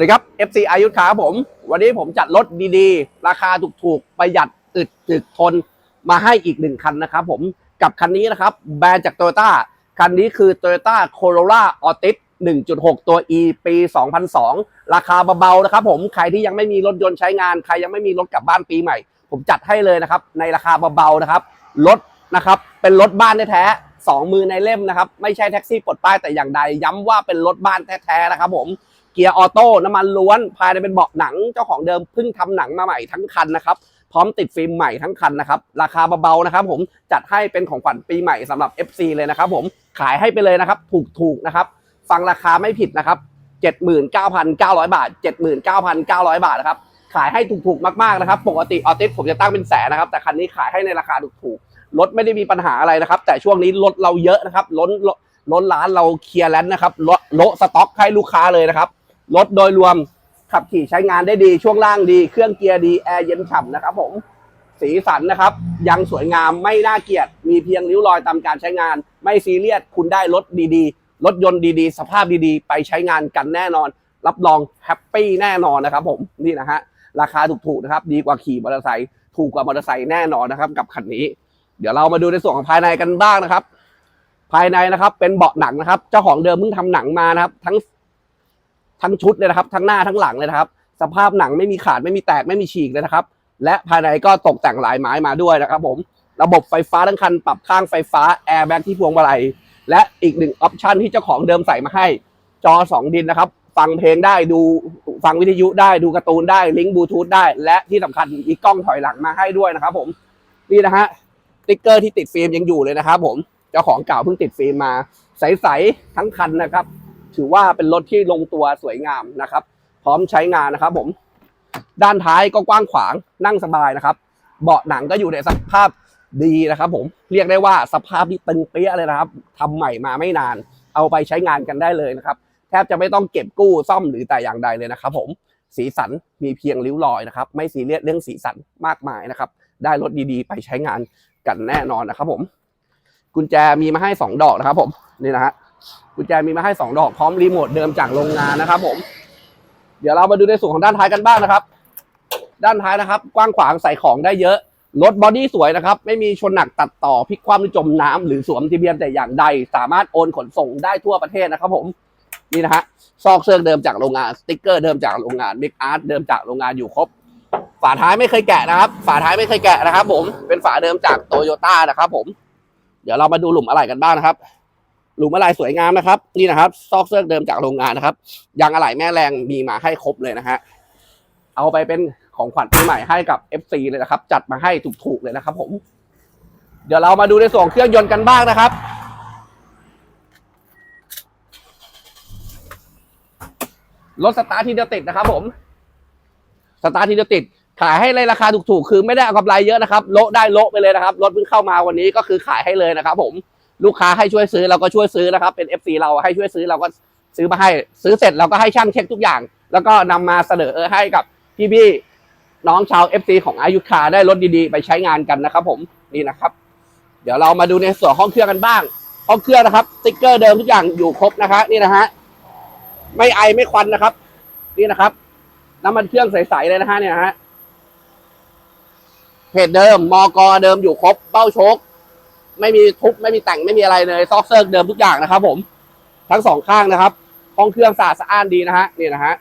สวัสดีครับ FC อายุทขาครับผม วันนี้ผมจัดรถดีๆ ราคาถูกๆ ประหยัดอึดถึกทนมาให้อีกหนึ่งคันนะครับผมกับคันนี้นะครับ แบรนด์จาก Toyota คันนี้คือ Toyota Corolla Altis 1.6 ตัว E ปี 2002 ราคาเบาๆนะครับผมใครที่ยังไม่มีรถยนต์ใช้งาน ใครยังไม่มีรถกลับบ้านปีใหม่ ผมจัดให้เลยนะครับ ในราคาเบาๆนะครับรถนะครับเป็นรถบ้านแท้ๆสองมือในเล่มนะครับ ไม่ใช่แท็กซี่ปลดป้ายแต่อย่างใด ย้ำว่าเป็นรถบ้านแท้ๆนะครับผม กียร์ออโต้น้ำมันล้วน ภายในเป็นเบาะหนังเจ้าของเดิมเพิ่งทำหนังมาใหม่ทั้งคันนะครับ พร้อมติดฟิล์มใหม่ทั้งคันนะครับ ราคาเบาๆนะครับ ผมจัดให้เป็นของขวัญปีใหม่สำหรับ FC เลยนะครับ ผมขายให้ไปเลยนะครับ ถูกๆนะครับ ฟังราคาไม่ผิดนะครับ79,900 บาท 79,900 บาทนะครับ ขายให้ถูกๆ มากๆ นะครับ ปกติออติสผมจะตั้งเป็นแสนนะครับ แต่คันนี้ขายให้ในราคาถูกๆ รถไม่ได้มีปัญหาอะไรนะครับ แต่ช่วงนี้รถเราเยอะนะครับ ล้นล้นร้านเราเคลียร์แล้วนะครับ โละโละสต็อกให้ลูกค้าเลยนะครับ รถโดยรวมขับขี่ใช้งานได้ดีช่วงล่างดี เครื่องเกียร์ดีแอร์เย็นฉ่ำนะครับผมสีสันนะครับ ยังสวยงามไม่น่าเกลียด มีเพียงริ้วรอยตามการใช้งาน ไม่ซีเรียสคุณได้รถดีๆ รถยนต์ดีๆ สภาพดีๆ ไปใช้งานกันแน่นอน รับรองแฮปปี้แน่นอนนะครับผมนี่นะฮะราคาถูกๆนะครับ ดีกว่าขี่มอเตอร์ไซค์ถูกกว่ามอเตอร์ไซค์แน่นอนนะครับกับคันนี้ เดี๋ยวเรามาดูในส่วนของภายในกันบ้างนะครับ ภายในนะครับเป็นเบาะหนังนะครับ เจ้าของเดิมเพิ่งทำหนังมานะครับ ทั้ง ทั้งชุดเลยนะครับ ทั้งหน้าทั้งหลังเลยนะครับ สภาพหนังไม่มีขาดไม่มีแตกไม่มีฉีกเลยนะครับ และภายในก็ตกแต่งลายไม้มาด้วยนะครับผมระบบไฟฟ้าทั้งคันปรับข้างไฟฟ้าแอร์แบ็กที่พวงมาลัยและอีกหนึ่งออปชันที่เจ้าของเดิมใส่มาให้ จอสองดินนะครับ ฟังเพลงได้ดูฟังวิทยุได้ดูการ์ตูนได้ลิงก์บลูทูธได้ และที่สำคัญมีกล้องถอยหลังมาให้ด้วยนะครับ ผมนี่นะฮะติ๊กเกอร์ที่ติดฟิล์มยังอยู่เลยนะครับ ผมเจ้าของเก่าเพิ่งติดฟิล์มมาใสๆทั้งคันนะครับ ถือว่าเป็นรถที่ลงตัวสวยงามนะครับ พร้อมใช้งานนะครับผม ด้านท้ายก็กว้างขวางนั่งสบายนะครับ เบาะหนังก็อยู่ในสภาพดีนะครับ ผมเรียกได้ว่าสภาพที่ตึงเปี้ยเลยนะครับทำใหม่มาไม่นาน เอาไปใช้งานกันได้เลยนะครับ แทบจะไม่ต้องเก็บกู้ซ่อมหรือแต่อย่างใดเลยนะครับ ผมสีสันมีเพียงริ้วรอยนะครับ ไม่ซีเรียสเรื่องสีสันมากมายนะครับ ได้รถดีๆ ไปใช้งานกันแน่นอนนะครับ ผม กุญแจมีมาให้สองดอกนะครับ ผมนี่นะฮะ กุญแจมีมาให้สองดอกพร้อมรีโมทเดิมจากโรงงานนะครับ ผม เดี๋ยวเรามาดูในส่วนของด้านท้ายกันบ้างนะครับ ด้านท้ายนะครับ กว้างขวางใส่ของได้เยอะรถบอดี้สวยนะครับ ไม่มีชนหนักตัดต่อพลิกคว่ำหรือจมน้ำหรือสวมทะเบียนแต่อย่างใด สามารถโอนขนส่งได้ทั่วประเทศนะครับ ผมนี่นะฮะซอกเซิร์กเดิมจากโรงงานสติ๊กเกอร์เดิมจากโรงงานบิ๊กอาร์ตเดิมจากโรงงานอยู่ครบ ฝาท้ายไม่เคยแกะนะครับ ฝาท้ายไม่เคยแกะนะครับ ผมเป็นฝาเดิมจากโตโยต้านะครับ ผม เดี๋ยวเรามาดูหลุมอะไหล่กันบ้างนะครับ หลุมอะไหล่สวยงามนะครับ นี่นะครับซอกเซิร์กเดิมจากโรงงานนะครับยางอะไหล่แม่แรงมีมาให้ครบเลยนะฮะเอาไปเป็นของขวัญปีใหม่ให้กับ FC เลยนะครับ จัดมาให้ถูกๆเลยนะครับ ผม เดี๋ยวเรามาดูในส่วนเครื่องยนต์กันบ้างนะครับรถสตาร์ททีเดียวติดนะครับ ผม สตาร์ททีเดียวติด ขายให้ในราคาถูกๆ คือไม่ได้เอากำไรเยอะนะครับ โละได้โละไปเลยนะครับ รถเพิ่งเข้ามาวันนี้ก็คือขายให้เลยนะครับ ผม ลูกค้าให้ช่วยซื้อเราก็ช่วยซื้อนะครับ เป็น FC เราให้ช่วยซื้อเราก็ซื้อมาให้ซื้อเสร็จเราก็ให้ช่างเช็คทุกอย่าง แล้วก็นำมาเสนอให้กับพี่ๆน้องชาว FC ของอายุคาได้รถดีๆ ไปใช้งานกันนะครับ ผมนี่นะครับ เดี๋ยวเรามาดูในส่วนห้องเครื่องกันบ้าง ห้องเครื่องนะครับสติ๊กเกอร์เดิมทุกอย่างอยู่ครบนะคะนี่นะฮะไม่ไอไม่ควันนะครับ นี่นะครับน้ำมันเครื่องใสๆเลยนะฮะเนี่ยฮะเพจเดิมมอกอเดิมอยู่ครบเบ้าโชค ไม่มีทุบไม่มีแต่งไม่มีอะไรเลยซอกเซิร์กเดิมทุกอย่างนะครับ ผมทั้งสองข้างนะครับห้องเครื่องสะอาดสะอ้านดีนะฮะนี่นะฮะ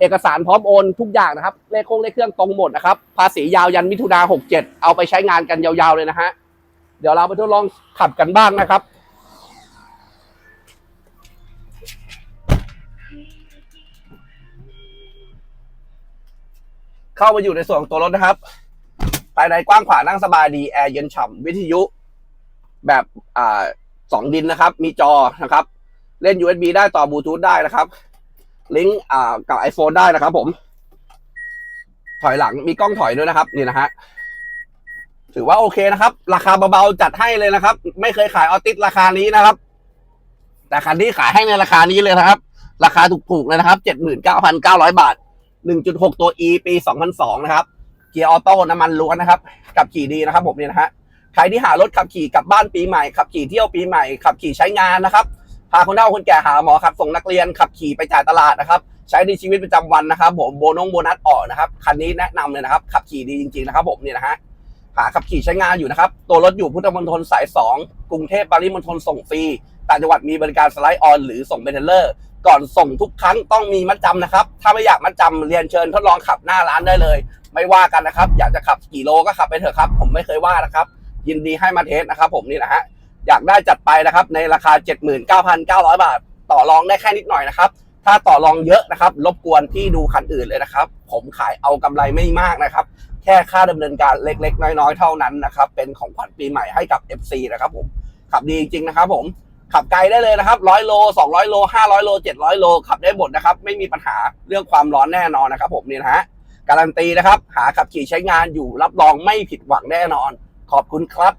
เอกสารพร้อมโอนทุกอย่างนะครับ เลขโคงเลขเครื่องตรงหมดนะครับ ภาษียาวยันมิถุนาหกเจ็ดเอาไปใช้งานกันยาวๆเลยนะฮะเดี๋ยวเราไปทดลองขับกันบ้างนะครับเข้ามาอยู่ในส่วนของตัวรถนะครับ ภายในกว้างขวางนั่งสบายดีแอร์เย็นฉ่ำวิทยุ แบบอ่าสองดินนะครับ มีจอนะครับ เล่น USB ได้ต่อบลูทูธได้นะครับ ลิงก์อ่ากับ iPhone ได้นะครับผม ถอยหลังมีกล้องถอยด้วยนะครับ นี่นะฮะถือว่าโอเคนะครับ ราคาเบาๆจัดให้เลยนะครับ ไม่เคยขายออติสราคานี้นะครับ แต่คันนี้ขายให้ในราคานี้เลยนะครับ ราคาถูกๆเลยนะครับ79,900บาท1.6ตัว E ปี2002นะครับ เกียร์ออโต้น้ำมันล้วนนะครับขับขี่ดีนะครับผมเนี่ยนะฮะใครที่หารถขับขี่กลับบ้านปีใหม่ขับขี่เที่ยวปีใหม่ขับขี่ใช้งานนะครับพาคนเฒ่าคนแก่หาหมอขับส่งนักเรียนขับขี่ไปจ่ายตลาดนะครับใช้ในชีวิตประจำวันนะครับผมโบนงโบนัสออกนะครับคันนี้แนะนำเลยนะครับขับขี่ดีจริงๆนะครับผมเนี่ยนะฮะหาขับขี่ใช้งานอยู่นะครับ ตัวรถอยู่พุทธมณฑลสาย 2 กรุงเทพปริมณฑลส่งฟรีต่างจังหวัดมีบริการสไลด์ออนหรือส่งเบนเทเลอร์ ก่อนส่งทุกครั้งต้องมีมัดจำนะครับ ถ้าไม่อยากมัดจำเรียนเชิญทดลองขับหน้าร้านได้เลย ไม่ว่ากันนะครับ อยากจะขับกี่โลก็ขับไปเถอะครับ ผมไม่เคยว่านะครับ ยินดีให้มาเทสนะครับ ผมนี่นะฮะอยากได้จัดไปนะครับ ในราคา 79,900 บาท ต่อรองได้แค่นิดหน่อยนะครับ ถ้าต่อรองเยอะนะครับ รบกวนที่ดูคันอื่นเลยนะครับ ผมขายเอากำไรไม่มากนะครับ แค่ค่าดำเนินการเล็ก ๆ น้อย ๆ เท่านั้นนะครับ เป็นของขวัญปีใหม่ให้กับ FC นะครับ ผมขับดีจริงนะครับ ผม ขับไกลได้เลยนะครับร้อยโล200โล500โล700โลขับได้หมดนะครับ ไม่มีปัญหาเรื่องความร้อนแน่นอนนะครับ ผมนี่นะฮะการันตีนะครับ หาขับขี่ใช้งานอยู่รับรองไม่ผิดหวังแน่นอน ขอบคุณครับ